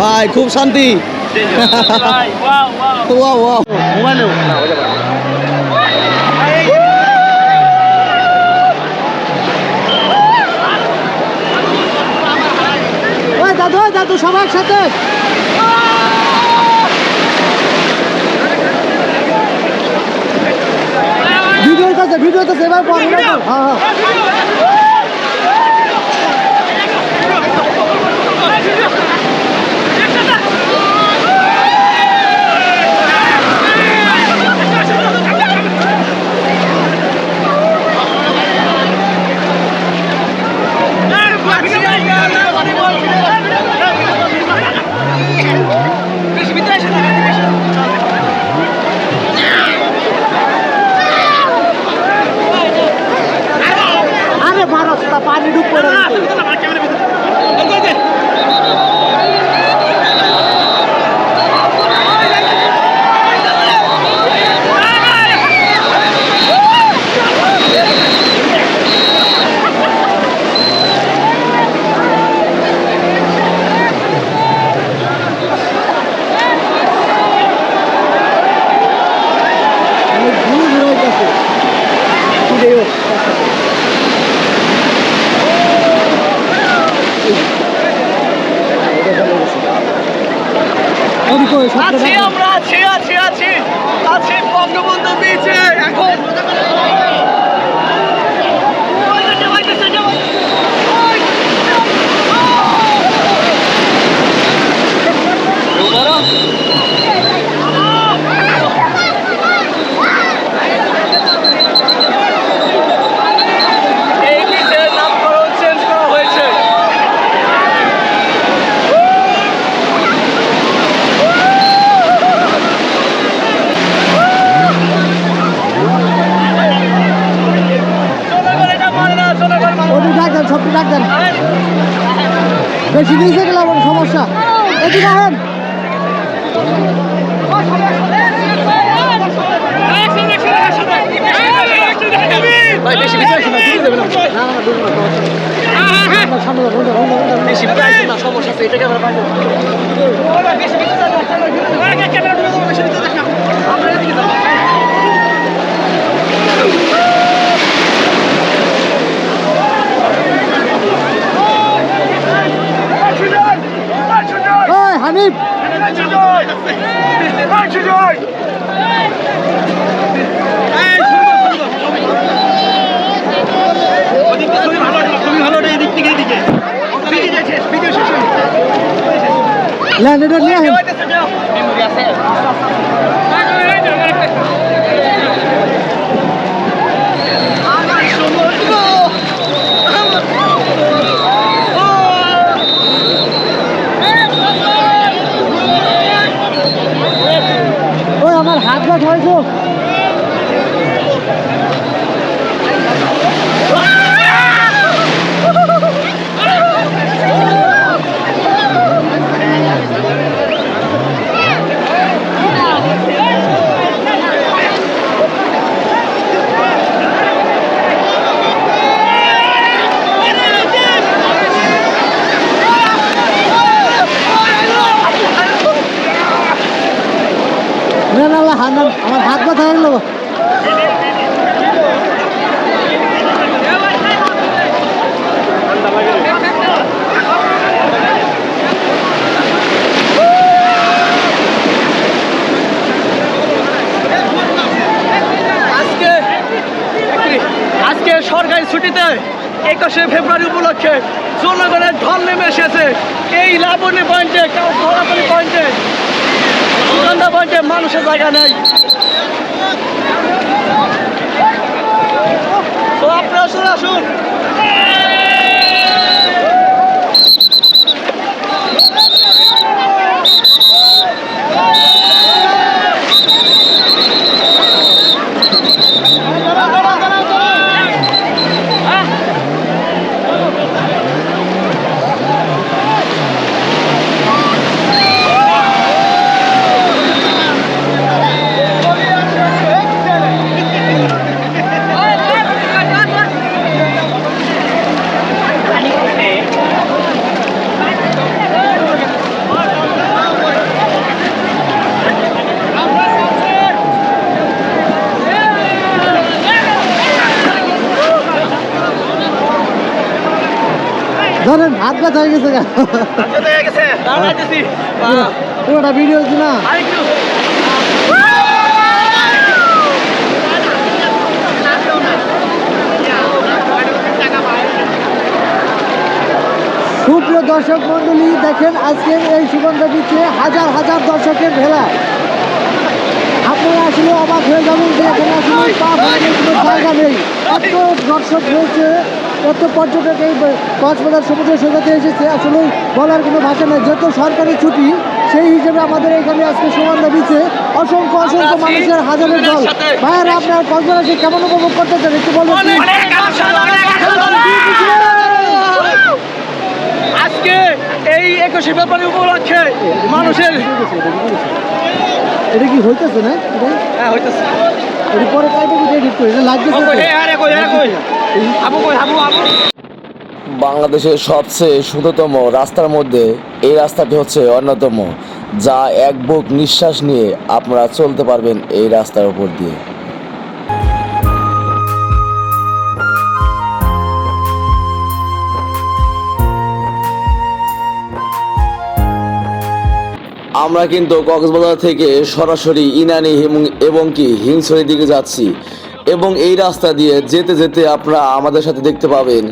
ভাই খুব শান্তি। দাদু দাদু সবার সাথে। ভিডিও ভিডিও এবার পর হ্যাঁ হ্যাঁ। Nós temos বেশি নিচে গেলে আমার সমস্যা। এদিকে আহেন। সমস্যা নেই। সামনে যাও, সামনে যাও, সামনে যাও, সামনে যাও। বেশি বেশি আসে না সমস্যা আছে এটাকে আমরা পাইবো বেশি বেশি ক্যামেরা দূরে যাব বেশি ভিতরে দেখা আমরা এদিকে যাব ওই হানিফ ল্যান্ড এটা নিয়ে ওই আমার হাত পা ধরেছো না না না, হাত না আমার হাত আজকে আজকে সরকারি ছুটিতে একুশে ফেব্রুয়ারি উপলক্ষে জনগণের ঢল নেমে এসেছে। এই লাবণী পয়েন্টে ধরাপানি পয়েন্টে পয়েন্টে মানুষের জায়গা নেই। Valeu, Jura Júnior! ধরেন, হাত ব্যথা হয়ে গেছে পুরোটা ভিডিও হচ্ছে না? সুপ্রিয় দর্শক মন্ডলী, দেখেন আজকের এই সুগন্ধ বিচে হাজার হাজার দর্শকের ভেলা। আপনারা আসলে অবাক হয়ে যাবেন যে এখানে আসলে জায়গা নেই। এত দর্শক হয়েছে এত পর্যটক এই কক্সবাজার সমুদ্র সৈকতে এসেছে। আসলে বলার কোনো ভাষা নেই। যেহেতু সরকারি ছুটি সেই হিসেবে আমাদের এখানে আজকে সুগন্ধ বিচে অসংখ্য অসংখ্য মানুষের হাজারের দল। ভাইয়ার আপনার কক্সবাজারকে কেমন উপভোগ করতেছেন একটু বলবেন। আজকে এই একুশে ব্যাপারে উপলক্ষে মানুষের এটা কি হইতেছে না? হ্যাঁ হইতেছে। এর পরে কাইটা কি এডিট করে? এটা বাংলাদেশের সবচেয়ে দ্রুততম রাস্তার মধ্যে এই রাস্তাটি হচ্ছে অন্যতম, যা এক বুক নিঃশ্বাস নিয়ে আপনারা চলতে পারবেন এই রাস্তার উপর দিয়ে। আমরা কিন্তু কক্সবাজার থেকে সরাসরি ইনানি এবং কি হিংসরের দিকে যাচ্ছি। এবং এই রাস্তা দিয়ে যেতে যেতে আপনারা আমাদের সাথে দেখতে পাবেন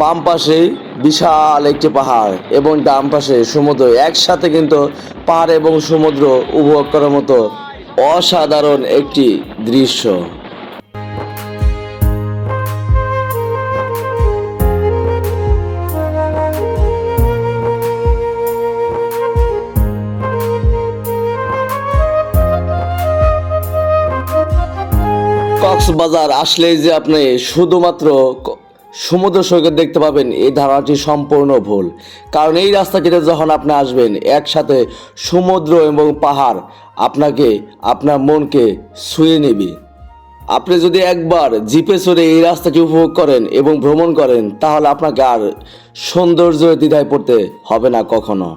বাম পাশে বিশাল একটি পাহাড় এবং ডান পাশে সমুদ্র। একসাথে কিন্তু পাহাড় এবং সমুদ্র উপভোগ করার মতো অসাধারণ একটি দৃশ্য। কক্সবাজার আসলেই যে আপনি শুধুমাত্র সমুদ্র সৈকত দেখতে পাবেন, এই ধারণাটি সম্পূর্ণ ভুল। কারণ এই রাস্তাটিতে যখন আপনি আসবেন, একসাথে সমুদ্র এবং পাহাড় আপনাকে, আপনার মনকে ছুঁয়ে নেবে। আপনি যদি একবার জিপে চড়ে এই রাস্তাটি উপভোগ করেন এবং ভ্রমণ করেন, তাহলে আপনাকে আর সৌন্দর্য দ্বিধায় পড়তে হবে না কখনো।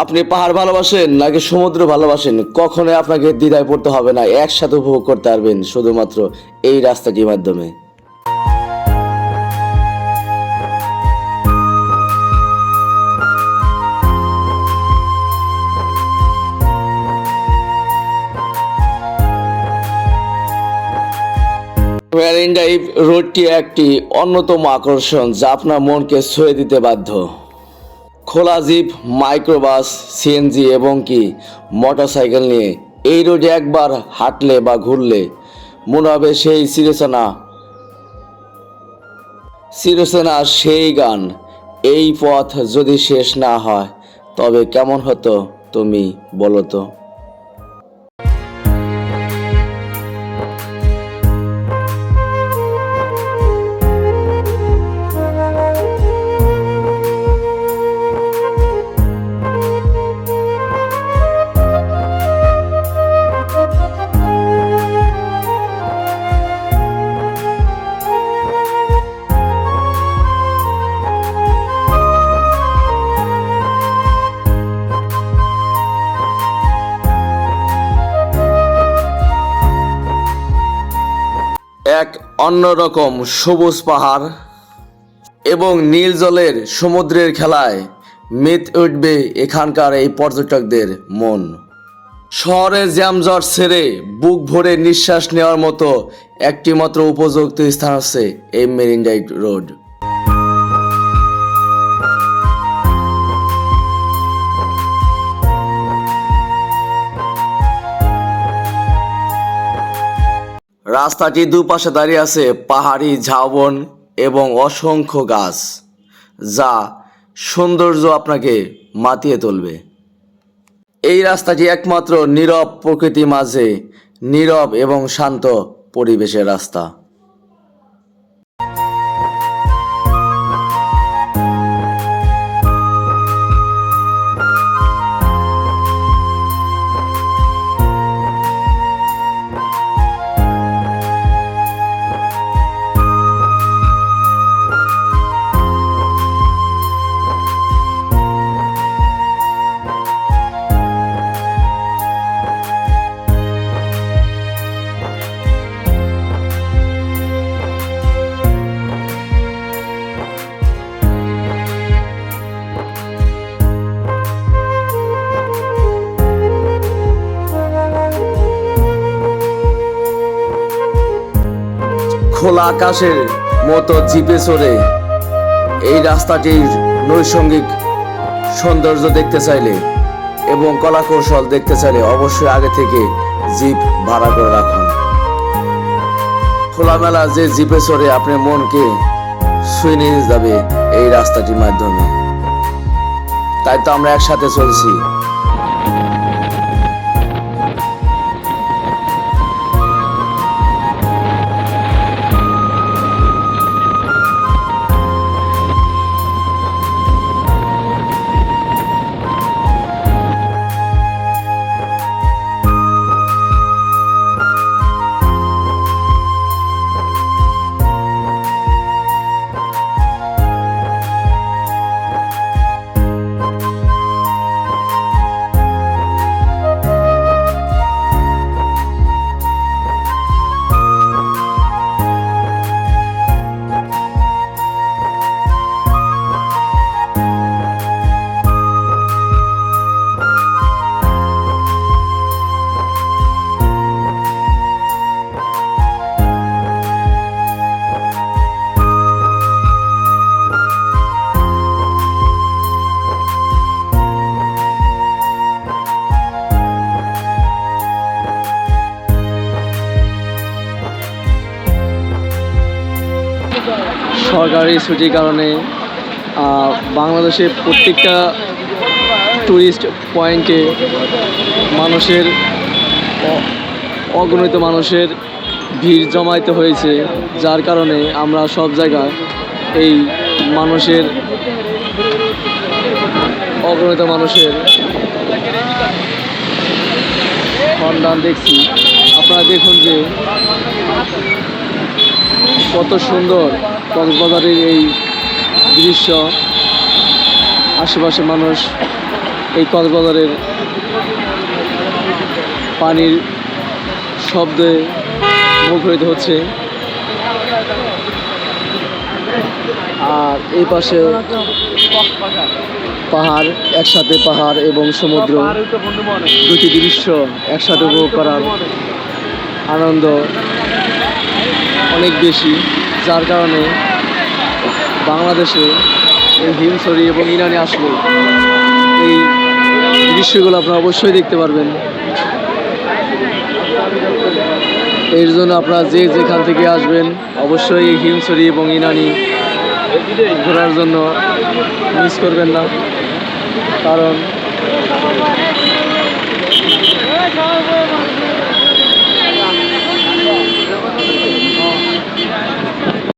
আপনি পাহাড় ভালোবাসেন নাকি সমুদ্র ভালোবাসেন? কখনোই আপনাকে দ্বিধায় পড়তে হবে না, একসাথে উপভোগ করতে পারবেন শুধুমাত্র এই রাস্তাটির মাধ্যমে। মেরিন ড্রাইভ রোডটি একটি অন্যতম আকর্ষণ যা আপনার মনকে ছুঁয়ে দিতে বাধ্য। খোলা জিপ, মাইক্রোবাস সিএনজি এবং কি? মোটরসাইকেল নিয়ে। এই রোডে একবার হাঁটলে বা ঘুরলে মনে হবে সেই চিরচেনা চিরচেনা সেই গান। এই পথ যদি শেষ না হয়, তবে কেমন হতো তুমি বলো তো? অন্যরকম সবুজ পাহাড় এবং নীল জলের সমুদ্রের খেলায় মেত উঠবে এখানকার এই পর্যটকদের মন। শহরের জ্যামজট ছেড়ে বুক ভরে নিঃশ্বাস নেওয়ার মতো একটি মাত্র উপযুক্ত স্থান আছে এই মেরিন ড্রাইভ রোড। রাস্তাটির দুপাশে দাঁড়িয়ে আছে পাহাড়ি ঝাউবন এবং অসংখ্য গাছ, যা সৌন্দর্য আপনাকে মাতিয়ে তুলবে। এই রাস্তাটি একমাত্র নীরব প্রকৃতি মাঝে নীরব এবং শান্ত পরিবেশের রাস্তা। খোলা আকাশের মতো জিপে চড়ে এই রাস্তাটির নৈসঙ্গিক সৌন্দর্য দেখতে চাইলে এবং কলা কৌশল দেখতে চাইলে অবশ্যই আগে থেকে জিপ ভাড়া করে রাখুন। খোলামেলা যে জিপে চড়ে আপনার মনকে ছুঁয়ে নিয়ে যাবে এই রাস্তাটির মাধ্যমে। তাই তো আমরা একসাথে চলছি। ছুটির কারণে আহ, বাংলাদেশের প্রত্যেকটা টুরিস্ট পয়েন্টে মানুষের অগণিত মানুষের ভিড় জমাইতে হয়েছে যার কারণে আমরা সব জায়গায় এই মানুষের অগণিত মানুষের সন্ধান দেখছি। আপনারা দেখুন যে কত সুন্দর কক্সবাজারের এই দৃশ্য আশেপাশে মানুষ এই কক্সবাজারের পানির শব্দে মুখরিত হচ্ছে। আর এই পাশে পাহাড়, একসাথে পাহাড় এবং সমুদ্র, দুটি দৃশ্য একসাথে উপভোগ করার আনন্দ অনেক বেশি। যার কারণে বাংলাদেশে এই হিমছড়ি এবং ইরানে আসলে এই দৃশ্যগুলো আপনারা অবশ্যই দেখতে পারবেন। এর জন্য আপনারা যে যেখান থেকে আসবেন, অবশ্যই এই হিমছড়ি এবং ইনানি ঘোরার জন্য মিস করবেন না। কারণ